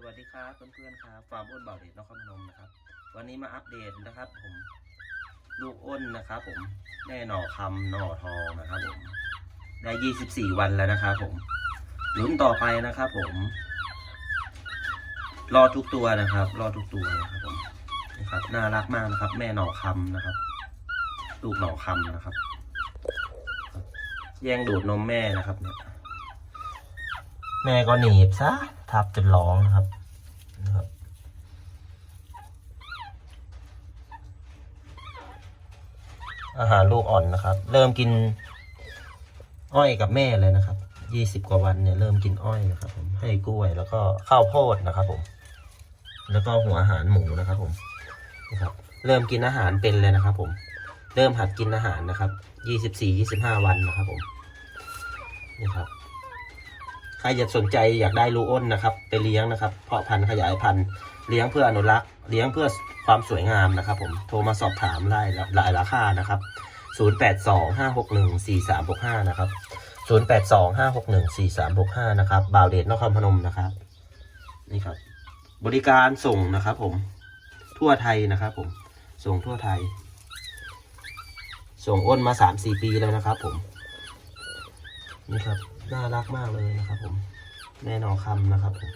สวัสดีครับเพื่อนๆครับฟาร์มอ้นบ่าวเดชนครพนมนะครับ วันนี้มาอัปเดตนะครับ ผมลูกอ้นนะครับผมแม่หน่อคำหน่อทองนะครับผมได้24วันแล้วนะครับผมลุ้นต่อไปนะครับผม รอทุกตัวนะครับ รอทุกตัวนะครับผมนะครับน่ารักมากนะครับ แม่หน่อคำนะครับลูกหน่อคำนะครับ แย่งดูดนมแม่นะครับเนี่ยแม่ก็หนีบซะ ทับจนร้องนะครับนะครับ อาหารลูกอ่อนนะครับ เริ่มกินอ้อยกับแม่เลยนะครับยี่สิบกว่าวันเนี่ยเริ่มกินอ้อยนะครับผมให้กล้วยแล้วก็ข้าวโพดนะครับผม แล้วก็หัวอาหารหมูนะครับผมนะครับ เริ่มกินอาหารเป็นเลยนะครับ ผม เริ่มหัดกินอาหารนะครับยี่สิบสี่ยี่สิบห้าวันนะครับผมนี่ครับ ใครอยากสนใจอยากได้ลูอ้นนะครับ ไปเลี้ยงนะครับ เพาะพันธุ์ขยายพันธุ์เลี้ยงเพื่ออนุรักษ์ เลี้ยงเพื่อความสวยงามนะครับ ผมโทรมาสอบถามได้หลายราคานะครับ 0825614365 นะครับ 0825614365 นะครับบ่าวเดชนครพนมนะครับนี่ครับ บริการส่งนะครับ ผมทั่วไทยนะครับ ผมส่งทั่วไทย ส่งอ้นมาสามสี่ปีแล้วนะครับ ผม นี่ครับ น่ารักมากเลยนะครับ ผมแม่นอคำนะครับผม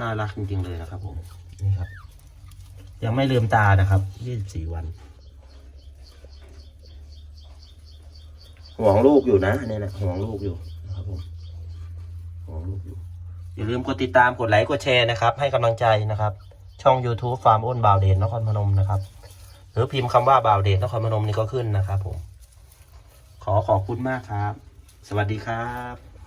น่ารักจริงๆเลยนะครับ ผมนี่ครับ ยังไม่ลืมตานะครับ24วันห่วงลูกอยู่นะเนี่ยนะห่วงลูกอยู่นะครับผมห่วงลูกอยู่ อย่าลืมกดติดตามกดไลค์กดแชร์นะครับ ให้กำลังใจนะครับ ช่อง YouTube ฟาร์มอ้นบาวเดนนครพนมนะครับ หรือพิมพ์คำว่าบาวเดนนครพนมนี่ก็ขึ้นนะครับผม ขอขอบคุณมากครับ สวัสดีครับ